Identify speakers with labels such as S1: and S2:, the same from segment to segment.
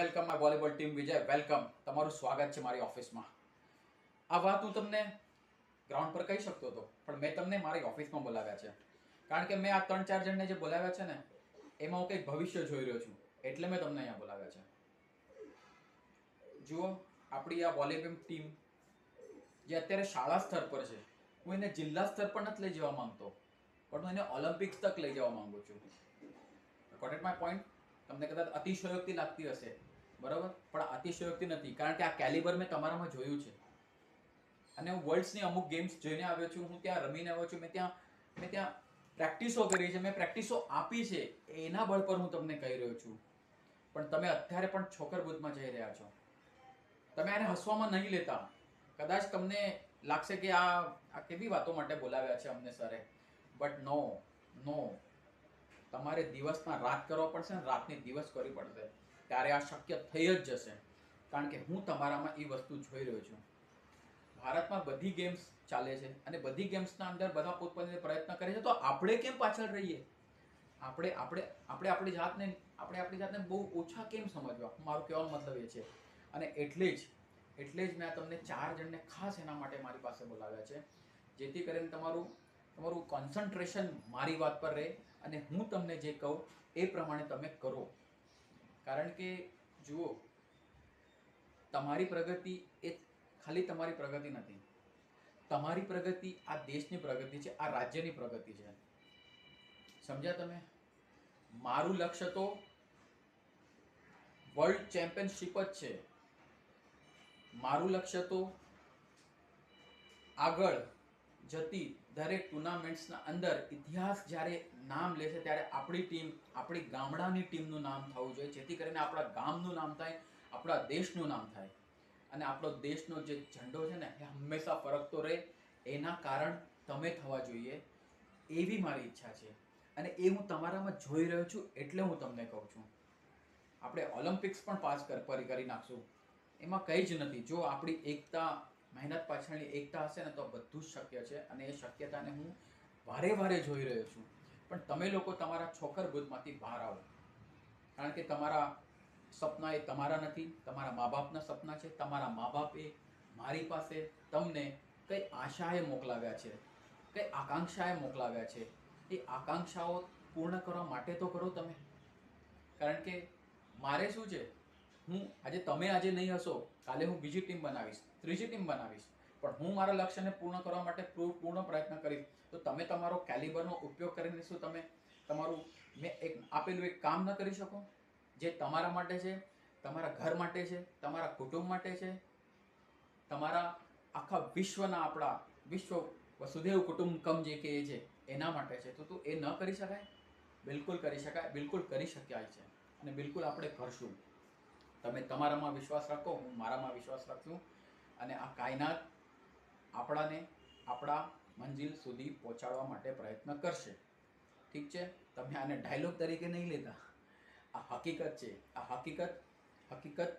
S1: Welcome my volleyball team, Vijay, welcome. તમારું સ્વાગત છે મારી ઓફિસમાં. આ વાત હું તમને ગ્રાઉન્ડ પર કહી શકતો હતો, પણ મેં તમને મારી ઓફિસમાં બોલાવ્યા છે. કારણ કે મેં આ ત્રણ ચાર જણને જે બોલાવ્યા છે ને, એમાં હું કંઈક ભવિષ્ય જોઈ રહ્યો છું, એટલે મેં તમને અહીંયા બોલાવ્યા છે. જુઓ, આપણી આ વોલીબોલ ટીમ જે અત્યારે શાળા સ્તર પર છે, હું એને જિલ્લા સ્તર પર નથી લઈ જવા માંગતો, પણ હું એને ઓલિમ્પિક્સ તક લઈ જવા માંગુ છું. કોટેટ માય પોઈન્ટ તમને કદાચ અતિશયોક્તિ લાગતી હશે બરાબર? પણ અતિશયોક્તિ નથી. કારણ કે આ કેલિબર મેં તમારામાં જોયું છે. અને હું વર્લ્ડ્સની અમુક ગેમ્સ જોઈને આવ્યો છું. હું ત્યાં રમીને આવ્યો છું. મેં ત્યાં મેં ત્યાં પ્રેક્ટિસો કરી છે. મેં પ્રેક્ટિસો આપી છે. એના બળ પર હું તમને કહી રહ્યો છું. પણ તમે અત્યારે પણ છોકરબૂદમાં જઈ રહ્યા છો. તમે આને હસવામાં નહીં લેતા. કદાચ તમને લાગશે કે આ આ કેવી વાતો માટે બોલાવ્યા છે અમને સરે. બટ નો નો તમારે દિવસમાં રાત કરવા પડશે ને રાતની દિવસ કરવી પડશે. ત્યારે આ શક્ય થઈ જ જશે. કારણ કે હું તમારામાં એ વસ્તુ જોઈ રહ્યો છું. ભારતમાં બધી ગેમ્સ ચાલે છે અને બધી ગેમ્સના અંદર બધા પોતપોતાની પ્રયત્ન કરે છે. તો આપણે કેમ પાછળ રહીએ? આપણે આપણે આપણે આપણી જાતને, આપણે આપણી જાતને બહુ ઓછા કેમ સમજવા? મારું કહેવાનો મતલબ એ છે. અને એટલે જ એટલે જ મેં તમને ચાર જણને ખાસ એના માટે મારી પાસે બોલાવ્યા છે. જેથી કરીને તમારું તમારું કોન્સન્ટ્રેશન મારી વાત પર રહે અને હું તમને જે કહું એ પ્રમાણે તમે કરો. કારણ કે જુઓ, તમારી પ્રગતિ એ ખાલી તમારી પ્રગતિ નથી. તમારી પ્રગતિ આ દેશની પ્રગતિ છે, આ રાજ્યની પ્રગતિ છે. સમજ્યા તમે? મારું લક્ષ્ય તો વર્લ્ડ ચેમ્પિયનશિપ જ છે. મારું લક્ષ્ય તો આગળ જતી દરેક ટુર્નામેન્ટ્સના અંદર ઇતિહાસ જ્યારે નામ લેશે ત્યારે આપણી ટીમ, આપણી ગામડાની ટીમનું નામ થવું જોઈએ. જેથી કરીને આપણા ગામનું નામ થાય, આપણા દેશનું નામ થાય. અને આપણો દેશનો જે ઝંડો છે ને, એ હંમેશા ફરકતો રહે. એના કારણ તમે થવા જોઈએ. એવી મારી ઈચ્છા છે. અને એ હું તમારામાં જોઈ રહ્યો છું એટલે હું તમને કહું છું. આપણે ઓલિમ્પિક્સ પણ પાસ કર નાખશું. એમાં કંઈ જ નથી. જો આપણી એકતા મહેનત પાછળની એકતા હશે ને તો બધું જ શક્ય છે અને એ શક્યતાને હું વારે વારે જોઈ રહ્યો છું. પણ તમે લોકો તમારા છોકર બુદ્ધમાંથી બહાર આવો. કારણ કે તમારા સપના એ તમારા નથી, તમારા મા બાપના સપના છે, તમારા મા બાપે મારી પાસે તમને કઈ આશાએ મોકલાવ્યા છે, કઈ આકાંક્ષાએ મોકલાવ્યા છે. એ આકાંક્ષાઓ પૂર્ણ કરવા માટે તો કરો તમે. કારણ કે મારે શું છે? હું આજે તમે આજે નહીં હશો, કાલે હું બીજી ટીમ બનાવીશ, ત્રીજી ટીમ બનાવીશ. પણ હું મારા લક્ષ્યને પૂર્ણ કરવા માટે પૂર્ણ પ્રયત્ન કરીશ. તો તમે તમારો કેલિબરનો ઉપયોગ કરીને શું તમે તમારું, મેં એક, આપેલું એક કામ ન કરી શકો? જે તમારા માટે છે, તમારા ઘર માટે છે, તમારા કુટુંબ માટે છે, તમારા આખા વિશ્વના આપણા, વિશ્વ વસુદેવ કુટુંબકમ જે કે છે, એના માટે છે. તો તું એ ન કરી શકાય? બિલકુલ કરી શકાય, બિલકુલ કરી શક્યા છે. અને બિલકુલ આપણે કરશું. તમે તમારામાં વિશ્વાસ રાખો, હું મારામાં વિશ્વાસ રાખશું. અને આ કાયનાત આપણાને આપણા મંજિલ સુધી પહોંચાડવા માટે પ્રયત્ન કરશે. ઠીક છે? તમે આને ડાયલોગ તરીકે નહીં લેતા. આ હકીકત છે. આ હકીકત હકીકત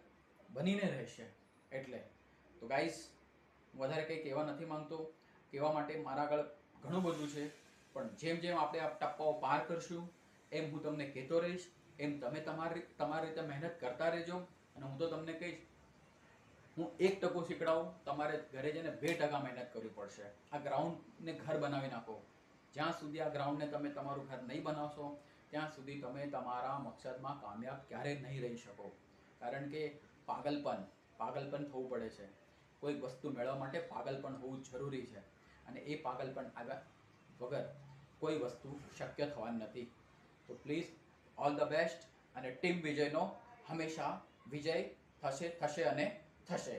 S1: બનીને રહેશે. એટલે, તો ગાઈસ વધારે કંઈ કહેવા નથી માંગતો. કહેવા માટે મારા આગળ ઘણું બધું છે. પણ જેમ જેમ આપણે આ ટપ્પાઓ પાર કરશું, એમ હું તમને કહેતો રહીશ. એમ તમે તમારી તમારી રીતે મહેનત કરતા રહેજો અને હું તો તમને કહીશ, હું એક ટકો શીખડાવું, તમારે ઘરે જઈને બે ટકા મહેનત કરવી પડશે. આ ગ્રાઉન્ડને ઘર બનાવી નાખો. જ્યાં સુધી આ ગ્રાઉન્ડને તમે તમારું ઘર નહીં બનાવશો, ત્યાં સુધી તમે તમારા મકસદમાં કામયાબ ક્યારેય નહીં રહી શકો. કારણ કે પાગલપન પાગલપન થવું પડે છે. કોઈ વસ્તુ મેળવવા માટે પાગલપન હોવું જરૂરી છે. અને એ પાગલપન આવ્યા વગર કોઈ વસ્તુ શક્ય થવાની નથી. તો પ્લીઝ ઓલ ધ બેસ્ટ અને ટીમ વિજયનો હંમેશા વિજય થશે થશે અને થશે.